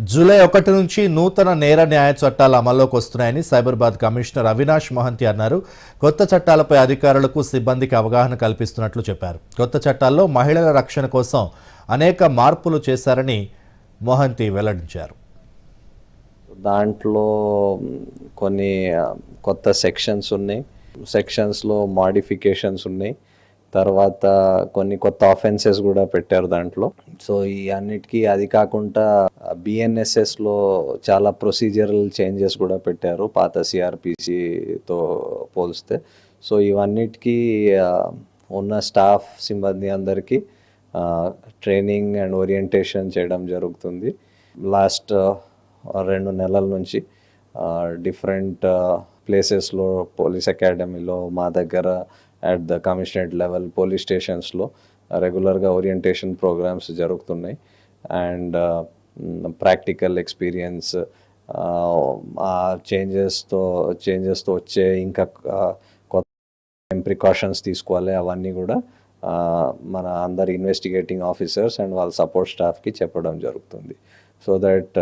July ఒకటి నుంచి నూతన నేర న్యాయ చట్టాలు అమల్లోకి వస్తున్నాయని సైబరాబాద్ కమిషనర్ అవినాష్ మహంతి అన్నారు. కొత్త చట్టాలపై అధికారులకు సిబ్బందికి అవగాహన కల్పిస్తున్నట్లు చెప్పారు. కొత్త చట్టాల్లో మహిళల రక్షణ కోసం అనేక మార్పులు చేశారని మోహంతి వెల్లడించారు. దాంట్లో కొన్ని కొత్త సెక్షన్స్ ఉన్నాయి. సెక్షన్స్లో మాడిఫికేషన్స్ ఉన్నాయి. తర్వాత కొన్ని కొత్త ఆఫెన్సెస్ కూడా పెట్టారు దాంట్లో. సో ఈ అన్నిటికీ అది కాకుండా బిఎన్ఎస్ఎస్లో చాలా ప్రొసీజరల్ చేంజెస్ కూడా పెట్టారు పాత సిఆర్పిసితో పోలిస్తే. సో ఇవన్నిటికీ ఉన్న స్టాఫ్ సిబ్బంది అందరికీ ట్రైనింగ్ అండ్ ఓరియంటేషన్ చేయడం జరుగుతుంది. లాస్ట్ రెండు నెలల నుంచి డిఫరెంట్ ప్లేసెస్లో పోలీస్ అకాడమీలో మా దగ్గర at the commissionerate level police స్టేషన్స్లో రెగ్యులర్గా ఓరియంటేషన్ ప్రోగ్రామ్స్ జరుగుతున్నాయి. అండ్ ప్రాక్టికల్ ఎక్స్పీరియన్స్ ఆ చేంజెస్తో చేంజెస్తో వచ్చే ఇంకా కొత్త ఏం ప్రికాషన్స్ తీసుకోవాలి అవన్నీ కూడా మన అందరి ఇన్వెస్టిగేటింగ్ ఆఫీసర్స్ అండ్ వాళ్ళ సపోర్ట్ స్టాఫ్కి చెప్పడం జరుగుతుంది. So that